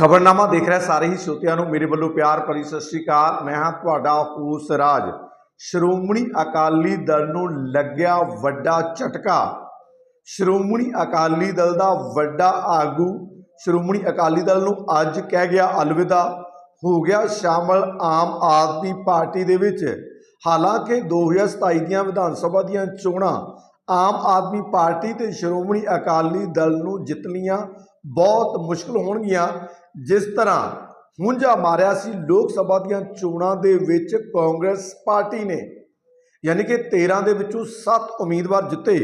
ਖਬਰਨਾਮਾ ਦੇਖ ਰਿਹਾ ਸਾਰੇ ਹੀ ਸਰੋਤਿਆਂ ਨੂੰ ਮੇਰੇ ਵੱਲੋਂ ਪਿਆਰ ਭਰੀ ਸਤਿ ਸ਼੍ਰੀ ਅਕਾਲ। ਮੈਂ ਹਾਂ ਤੁਹਾਡਾ ਹੋਸ ਰਾਜ। ਸ਼੍ਰੋਮਣੀ ਅਕਾਲੀ ਦਲ ਨੂੰ ਲੱਗਿਆ ਵੱਡਾ ਝਟਕਾ। ਸ਼੍ਰੋਮਣੀ ਅਕਾਲੀ ਦਲ ਦਾ ਵੱਡਾ ਆਗੂ, ਸ਼੍ਰੋਮਣੀ ਅਕਾਲੀ ਦਲ ਨੂੰ ਅੱਜ ਕਹਿ ਗਿਆ ਅਲਵਿਦਾ। ਹੋ ਗਿਆ ਸ਼ਾਮਲ ਆਮ ਆਦਮੀ ਪਾਰਟੀ ਦੇ ਵਿੱਚ। ਹਾਲਾਂਕਿ 2027 ਦੀਆਂ ਵਿਧਾਨ ਸਭਾ ਦੀਆਂ ਚੋਣਾਂ ਆਮ ਆਦਮੀ ਪਾਰਟੀ ਤੇ ਸ਼੍ਰੋਮਣੀ ਅਕਾਲੀ ਦਲ ਨੂੰ ਜਿੱਤਣੀਆਂ ਬਹੁਤ ਮੁਸ਼ਕਲ ਹੋਣਗੀਆਂ। ਜਿਸ ਤਰ੍ਹਾਂ ਹੁੰਜਾ ਮਾਰਿਆ ਸੀ ਲੋਕ ਸਭਾ ਦੀਆਂ ਚੋਣਾਂ ਦੇ ਵਿੱਚ ਕਾਂਗਰਸ ਪਾਰਟੀ ਨੇ। ਯਾਨੀ ਕਿ 13 ਦੇ ਵਿੱਚੋਂ 7 ਉਮੀਦਵਾਰ ਜਿੱਤੇ।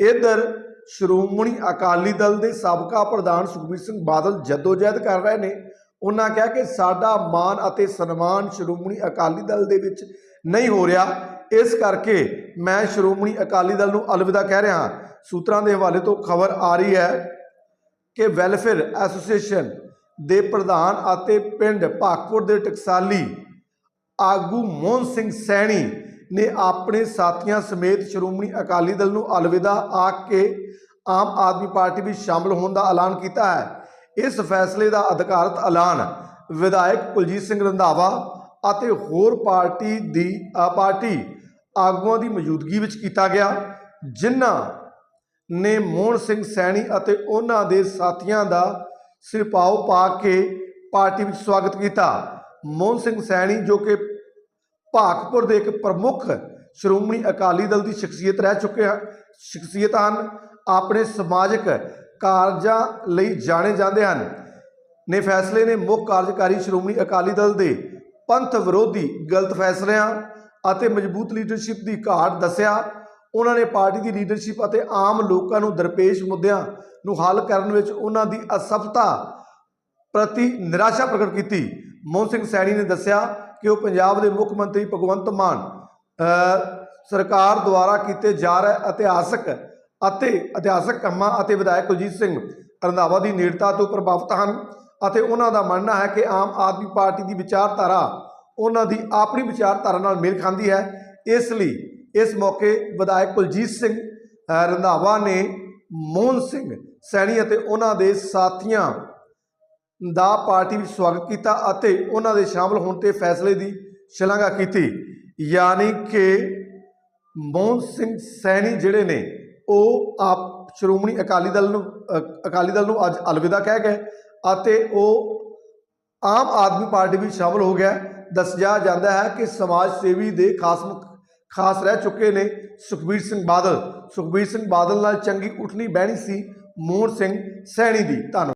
ਇਧਰ ਸ਼੍ਰੋਮਣੀ ਅਕਾਲੀ ਦਲ ਦੇ ਸਾਬਕਾ ਪ੍ਰਧਾਨ ਸੁਖਬੀਰ ਸਿੰਘ ਬਾਦਲ ਜਦੋਜਹਿਦ ਕਰ ਰਹੇ ਨੇ। ਉਹਨਾਂ ਕਿਹਾ ਕਿ ਸਾਡਾ ਮਾਣ ਅਤੇ ਸਨਮਾਨ ਸ਼੍ਰੋਮਣੀ ਅਕਾਲੀ ਦਲ ਦੇ ਵਿੱਚ ਨਹੀਂ ਹੋ ਰਿਹਾ। ਇਸ ਕਰਕੇ ਮੈਂ ਸ਼੍ਰੋਮਣੀ ਅਕਾਲੀ ਦਲ ਨੂੰ ਅਲਵਿਦਾ ਕਹਿ ਰਿਹਾ। ਸੂਤਰਾਂ ਦੇ ਹਵਾਲੇ ਤੋਂ ਖਬਰ ਆ ਰਹੀ ਹੈ ਕਿ ਵੈਲਫੇਅਰ ਐਸੋਸੀਏਸ਼ਨ ਦੇ ਪ੍ਰਧਾਨ ਅਤੇ ਪਿੰਡ ਭਾਕਪੁਰ ਦੇ ਟਕਸਾਲੀ ਆਗੂ ਮੋਹਨ ਸਿੰਘ ਸੈਣੀ ਨੇ ਆਪਣੇ ਸਾਥੀਆਂ ਸਮੇਤ ਸ਼੍ਰੋਮਣੀ ਅਕਾਲੀ ਦਲ ਨੂੰ ਅਲਵਿਦਾ ਆਖ ਕੇ ਆਮ ਆਦਮੀ ਪਾਰਟੀ ਵਿੱਚ ਸ਼ਾਮਲ ਹੋਣ ਦਾ ਐਲਾਨ ਕੀਤਾ ਹੈ। ਇਸ ਫੈਸਲੇ ਦਾ ਅਧਿਕਾਰਤ ਐਲਾਨ ਵਿਧਾਇਕ ਕੁਲਜੀਤ ਸਿੰਘ ਰੰਧਾਵਾ ਅਤੇ ਹੋਰ ਪਾਰਟੀ ਦੀ ਪਾਰਟੀ ਆਗੂਆਂ ਦੀ ਮੌਜੂਦਗੀ ਵਿੱਚ ਕੀਤਾ ਗਿਆ, ਜਿਨ੍ਹਾਂ ਨੇ ਮੋਹਨ ਸਿੰਘ ਸੈਣੀ ਅਤੇ ਉਹਨਾਂ ਦੇ ਸਾਥੀਆਂ ਦਾ ਸਿਰਪਾਓ ਪਾ ਕੇ ਪਾਰਟੀ ਵਿੱਚ ਸਵਾਗਤ ਕੀਤਾ। ਮੋਹਨ ਸਿੰਘ ਸੈਣੀ ਜੋ ਕਿ ਭਾਗਪੁਰ ਦੇ ਇੱਕ ਪ੍ਰਮੁੱਖ ਸ਼੍ਰੋਮਣੀ ਅਕਾਲੀ ਦਲ ਦੀ ਸ਼ਖਸੀਅਤ ਰਹਿ ਚੁੱਕੇ ਹਨ, ਸ਼ਖਸੀਅਤ ਹਨ, ਆਪਣੇ ਸਮਾਜਿਕ ਕਾਰਜਾਂ ਲਈ ਜਾਣੇ ਜਾਂਦੇ ਹਨ। ਨੇ ਫੈਸਲੇ ਨੇ ਮੁੱਖ ਕਾਰਜਕਾਰੀ ਸ਼੍ਰੋਮਣੀ ਅਕਾਲੀ ਦਲ ਦੇ ਪੰਥ ਵਿਰੋਧੀ ਗਲਤ ਫੈਸਲਿਆਂ ਅਤੇ ਮਜ਼ਬੂਤ ਲੀਡਰਸ਼ਿਪ ਦੀ ਘਾਟ ਦੱਸਿਆ। ਉਹਨਾਂ ਨੇ ਪਾਰਟੀ ਦੀ ਲੀਡਰਸ਼ਿਪ ਅਤੇ ਆਮ ਲੋਕਾਂ ਨੂੰ ਦਰਪੇਸ਼ ਮੁੱਦਿਆਂ ਨੂੰ ਹੱਲ ਕਰਨ ਵਿੱਚ ਉਹਨਾਂ ਦੀ ਅਸਫਲਤਾ ਪ੍ਰਤੀ ਨਿਰਾਸ਼ਾ ਪ੍ਰਗਟ ਕੀਤੀ। ਮੋਹਨ ਸਿੰਘ ਸੈਣੀ ਨੇ ਦੱਸਿਆ ਕਿ ਉਹ ਪੰਜਾਬ ਦੇ ਮੁੱਖ ਮੰਤਰੀ ਭਗਵੰਤ ਮਾਨ ਸਰਕਾਰ ਦੁਆਰਾ ਕੀਤੇ ਜਾ ਰਹੇ ਇਤਿਹਾਸਕ ਅਤੇ ਇਤਿਹਾਸਕ ਕੰਮਾਂ ਅਤੇ ਵਿਧਾਇਕ ਕੁਲਜੀਤ ਸਿੰਘ ਰੰਧਾਵਾ ਦੀ ਨੇੜਤਾ ਤੋਂ ਪ੍ਰਭਾਵਿਤ ਹਨ ਅਤੇ ਉਹਨਾਂ ਦਾ ਮੰਨਣਾ ਹੈ ਕਿ ਆਮ ਆਦਮੀ ਪਾਰਟੀ ਦੀ ਵਿਚਾਰਧਾਰਾ ਉਹਨਾਂ ਦੀ ਆਪਣੀ ਵਿਚਾਰਧਾਰਾ ਨਾਲ ਮੇਲ ਖਾਂਦੀ ਹੈ। ਇਸ ਲਈ ਇਸ ਮੌਕੇ ਵਿਧਾਇਕ ਕੁਲਜੀਤ ਸਿੰਘ ਰੰਧਾਵਾ ਨੇ ਮੋਹਨ ਸਿੰਘ ਸੈਣੀ ਅਤੇ ਉਹਨਾਂ ਦੇ ਸਾਥੀਆਂ ਦਾ ਪਾਰਟੀ ਵਿੱਚ ਸਵਾਗਤ ਕੀਤਾ ਅਤੇ ਉਹਨਾਂ ਦੇ ਸ਼ਾਮਲ ਹੋਣ ਤੇ ਫੈਸਲੇ ਦੀ ਸ਼ਲਾਘਾ ਕੀਤੀ। ਯਾਨੀ ਕਿ ਮੋਹਨ ਸਿੰਘ ਸੈਣੀ ਜਿਹੜੇ ਨੇ, ਉਹ ਆਪ ਸ਼੍ਰੋਮਣੀ ਅਕਾਲੀ ਦਲ ਨੂੰ ਅਕਾਲੀ ਦਲ ਨੂੰ ਅੱਜ ਅਲਵਿਦਾ ਕਹਿ ਗਏ ਅਤੇ ਉਹ ਆਮ ਆਦਮੀ ਪਾਰਟੀ ਵਿੱਚ ਸ਼ਾਮਲ ਹੋ ਗਿਆ। ਦੱਸਿਆ ਜਾਂਦਾ ਹੈ ਕਿ ਸਮਾਜ ਸੇਵੀ ਦੇ ਖਾਸ ਖਾਸ ਰਹਿ ਚੁੱਕੇ ਨੇ ਸੁਖਬੀਰ ਸਿੰਘ ਬਾਦਲ। ਸੁਖਬੀਰ ਸਿੰਘ ਬਾਦਲ ਨਾਲ ਚੰਗੀ ਉਠਣੀ ਬਹਿਣੀ ਸੀ। ਮੋਹਨ ਸਿੰਘ ਸੈਣੀ ਦੀ। ਧੰਨਵਾਦ।